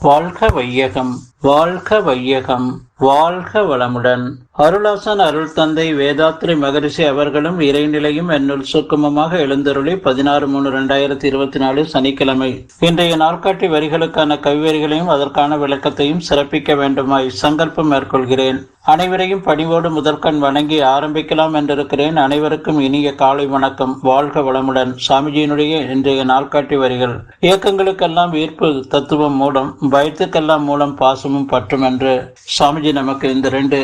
வாழ்க வையகம் வாழ்க வையகம். வாழ்க வளமுடன். அருளாசன் அருள் தந்தை வேதாத்ரி மகரிஷி அவர்களும் இறைநிலையும் என்னுள் சுக்குமமாக எழுந்தருளி பதினாறு மூணு ரெண்டாயிரத்தி இருபத்தி நாலு சனிக்கிழமை. இன்றைய நாட்காட்டி வரிகளுக்கான கவிவரிகளையும் அதற்கான விளக்கத்தையும் சிறப்பிக்க வேண்டுமாய் சங்கல்பம் மேற்கொள்கிறேன். அனைவரையும் பணிவோடு முதற்கண் வணங்கி ஆரம்பிக்கலாம் என்றிருக்கிறேன். அனைவருக்கும் இனிய காலை வணக்கம். வாழ்க வளமுடன். சாமிஜியினுடைய இன்றைய நாட்காட்டி வரிகள். இயக்கங்களுக்கெல்லாம் ஈர்ப்பு தத்துவம் மூலம் பயத்துக்கெல்லாம் மூலம் பாசமும் பற்றும் என்று சாமிஜி நமக்கு இந்த ரெண்டு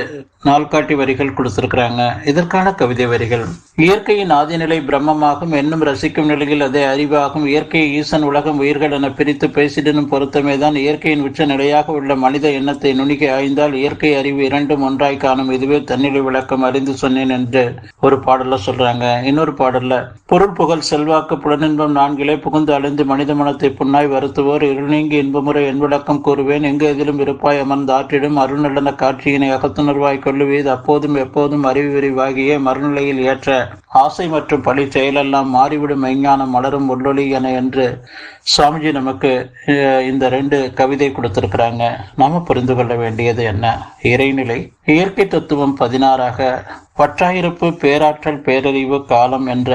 நாள்காட்டி வரிகள் கொடுத்திருக்கிறாங்க. இதற்கான கவிதை வரிகள். இயற்கையின் ஆதிநிலை பிரம்மமாகும் என்னும் ரசிக்கும் நிலையில் அதே அறிவாகும். இயற்கையை ஈசன் உலகம் உயிர்கள் என பிரித்து பேசிடனும் பொருத்தமே தான் இயற்கையின் உச்ச நிலையாக உள்ள மனித எண்ணத்தை நுணுகி ஆய்ந்தால் இயற்கை அறிவு இரண்டும் ஒன்றாய் காணும். இதுவே தன்னிலை விளக்கம் அறிந்து சொன்னேன் என்று ஒரு பாடல்ல சொல்றாங்க. இன்னொரு பாடல்ல பொருள் புகழ் செல்வாக்கு புலனின்பம் நான்கிலே புகுந்து அழிந்து மனித மனத்தை புண்ணாய் வருத்துவோர். இருள் நீங்கி இன்பமுறை என் விளக்கம் கூறுவேன். எங்கு எதிலும் இருப்பாய் அமர்ந்து ஆற்றிடும். அருள்நடன காட்சியினை அகத்துணர்வாய் கொள்ளுவீது அப்போதும் எப்போதும் அறிவு விரிவாகிய மறுநிலையில் ஏற்ற ஆசை மற்றும் பழி செயலெல்லாம் மாறிவிடும் மெய்ஞானம் மலரும் உள்ளொளி என என்று சுவாமிஜி நமக்கு இந்த ரெண்டு கவிதை கொடுத்திருக்கிறாங்க. நாம புரிந்து கொள்ள வேண்டியது என்ன? இறைநிலை. இயற்கை தத்துவம் பதினாறாக பற்றாயிருப்பு பேராற்றல் பேரறிவு காலம் என்ற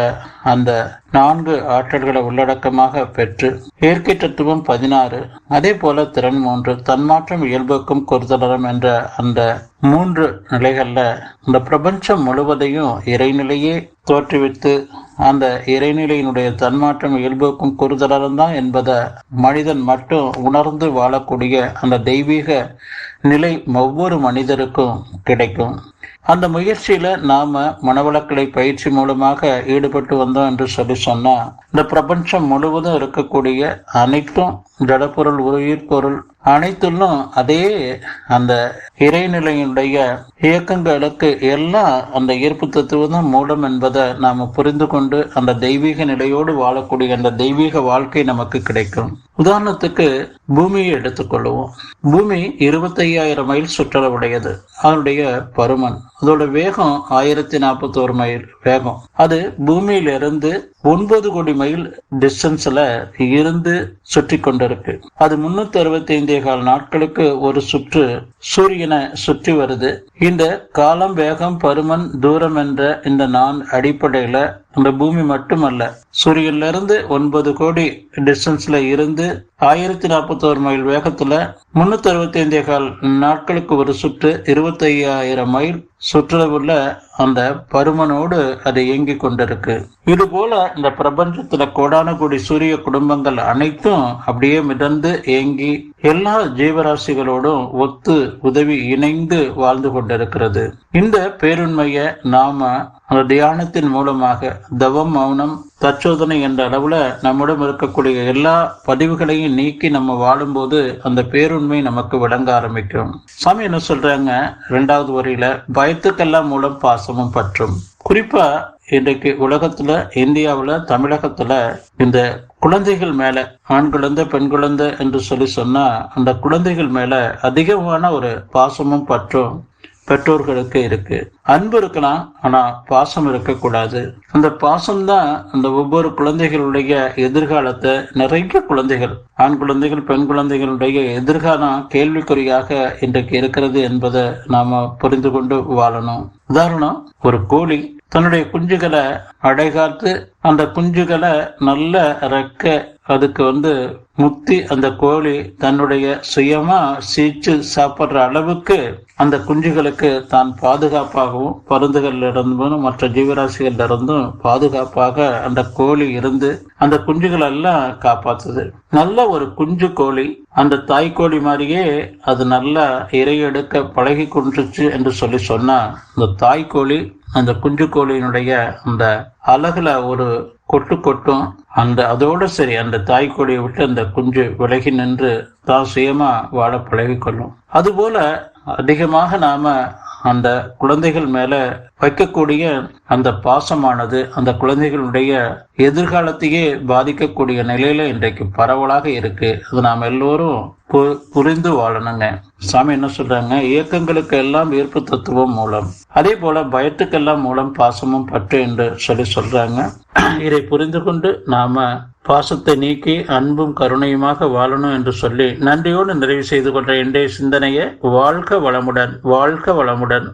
அந்த நான்கு ஆற்றல்களை உள்ளடக்கமாக பெற்று இயற்கை தத்துவம் பதினாறு அதே போல திறன் மூன்று தன்மாற்றம் இயல்புக்கும் குறுதலரம் என்ற அந்த மூன்று நிலைகளில் இந்த பிரபஞ்சம் முழுவதையும் இறைநிலையே தோற்றுவித்து அந்த இறைநிலையினுடைய தன்மாற்றம் இயல்புக்கும் குறுதலரம் தான் என்பதை மனிதன் மட்டும் உணர்ந்து வாழக்கூடிய அந்த தெய்வீக நிலை ஒவ்வொரு மனிதருக்கும் கிடைக்கும். அந்த முயற்சியில நாம மனவளக்கலை பயிற்சி மூலமாக ஈடுபட்டு வந்தோம் என்று சொல்லி சொன்னா இந்த பிரபஞ்சம் முழுவதும் இருக்கக்கூடிய அனைத்தும் ஜடப்பொருள் உயிர் அனைத்துள்ளும் அதே அந்த இறைநிலையினுடைய இயக்கங்களுக்கு எல்லாம் அந்த ஈர்ப்பு தத்துவம் தான் மூலம் என்பதை நாம புரிந்து கொண்டு அந்த தெய்வீக நிலையோடு வாழக்கூடிய அந்த தெய்வீக வாழ்க்கை நமக்கு கிடைக்கும். உதாரணத்துக்கு பூமியை எடுத்துக்கொள்வோம் பூமி இருபத்தையாயிரம் மைல் சுற்றளவுடையது. அதனுடைய பருமன். அதோட வேகம் ஆயிரத்தி நாற்பத்தோரு மைல் வேகம். அது பூமியிலிருந்து ஒன்பது கோடி மைல் டிஸ்டன்ஸ்ல இருந்து சுற்றி கொண்டிருக்கு அது முன்னூத்தி அறுபத்தி ஐந்து கால் நாட்களுக்கு ஒரு சுற்று சூரியனை சுற்றி வருது. இந்த காலம் வேகம் பருமன் தூரம் என்ற இந்த நான் அடிப்படையில அந்த பூமி மட்டுமல்ல சூரியன்ல இருந்து ஒன்பது கோடி டிஸ்டன்ஸ்ல இருந்து ஆயிரத்தி நாற்பத்தோரு மைல் வேகத்துல முன்னூத்தி அறுபத்தி ஐந்தே கால் நாட்களுக்கு ஒரு சுற்று இருபத்தி ஐயாயிரம் மைல் சுற்றுலவுள்ள அந்த பருமனோடு அது இயங்கிக் கொண்டிருக்கு. இது போல இந்த பிரபஞ்சத்துல கோடான கோடி சூரிய குடும்பங்கள் அனைத்தும் அப்படியே மிதந்து இயங்கி எல்லா ஜீவராசிகளோடும் ஒத்து உதவி இணைந்து வாழ்ந்து கொண்டிருக்கிறது. இந்த பேருண்மையை நாம அந்த தியானத்தின் மூலமாக தவம் மௌனம் தற்சோதனை என்ற அளவுல நம்மிடம் இருக்கக்கூடிய எல்லா பதிவுகளையும் நீக்கி நம்ம வாழும்போது அந்த பேருண்மை நமக்கு விளங்க ஆரம்பிக்கும். சாமி என்ன சொல்றாங்க? ரெண்டாவது வரியில பயத்துக்கெல்லாம் மூலம் பாசமும் பற்றும். குறிப்பா இன்றைக்கு உலகத்துல இந்தியாவில் தமிழகத்துல இந்த குழந்தைகள் மேல ஆண் குழந்தை பெண் குழந்தை என்று சொல்லி சொன்னா அந்த குழந்தைகள் மேல அதிகமான ஒரு பாசமும் பற்றும். பெற்றோர்களுக்கு இருக்கு. அன்பு இருக்கலாம் ஆனா பாசம் இருக்கக்கூடாது. அந்த பாசம் தான் அந்த ஒவ்வொரு குழந்தைகளுடைய எதிர்காலத்தை நிறைய குழந்தைகள் ஆண் குழந்தைகள் பெண் குழந்தைகளுடைய எதிர்காலம் கேள்விக்குறியாக இன்றைக்கு இருக்கிறது என்பதை நாம புரிந்து கொண்டு வாழணும். உதாரணம் ஒரு கோழி தன்னுடைய குஞ்சுகளை அடைகாத்து அந்த குஞ்சுகளை நல்ல ரெக்க அதுக்கு வந்து முத்தி அந்த கோழி தன்னுடைய சுயமா சீச்சு சாப்பிடுற அளவுக்கு அந்த குஞ்சுகளுக்கு தான் பாதுகாப்பாகவும் பருந்துகளிலிருந்தும் மற்ற ஜீவராசிகளிலிருந்தும் பாதுகாப்பாக அந்த கோழி இருந்து அந்த குஞ்சுகள் எல்லாம் காப்பாத்துது. நல்ல ஒரு குஞ்சு கோழி அந்த தாய் கோழி மாதிரியே அது நல்லா இரையெடுக்க பழகி கொண்டுச்சு என்று சொல்லி சொன்னா அந்த தாய் கோழி அந்த குஞ்சு கோழியினுடைய அந்த அழகுல ஒரு கொட்டு கொட்டும். அந்த அதோட சரி அந்த தாய் கோழியை விட்டு அந்த குஞ்சு விலகி நின்று தான் சுயமா வாழ பழகிக்கொள்ளும். அதுபோல அதிகமாக நாம அந்த குழந்தைகள் மேல வைக்கக்கூடிய அந்த பாசமானது அந்த குழந்தைகளுடைய எதிர்காலத்தையே பாதிக்கக்கூடிய நிலையில இன்றைக்கு பரவலாக இருக்கு. அது நாம் எல்லோரும் பு- புரிந்து வாழணுங்க. சாமி என்ன சொல்றாங்க? இயக்கங்களுக்கு எல்லாம் ஈர்ப்பு தத்துவம் மூலம் அதே போல பயத்துக்கெல்லாம் மூலம் பாசமும் பற்று என்று சொல்லி சொல்றாங்க. இதை புரிந்து கொண்டு நாம பாசத்தை நீக்கி அன்பும் கருணையுமாக வாழணும் என்று சொல்லி நன்றியோடு நிறைவு செய்து கொண்ட இன்றைய சிந்தனையை வாழ்க வளமுடன் வாழ்க வளமுடன்